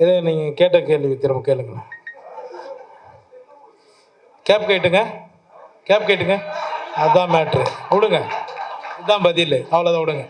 இதே நீங்கள் கேட்ட கேள்வி திரும்ப கேளுங்களேன் கேப் கேட்டுங்க. கேப் கேட்டுங்க. அதுதான் மேட்ரு விடுங்க. இதுதான் பதில். அவ்வளோதான் விடுங்க.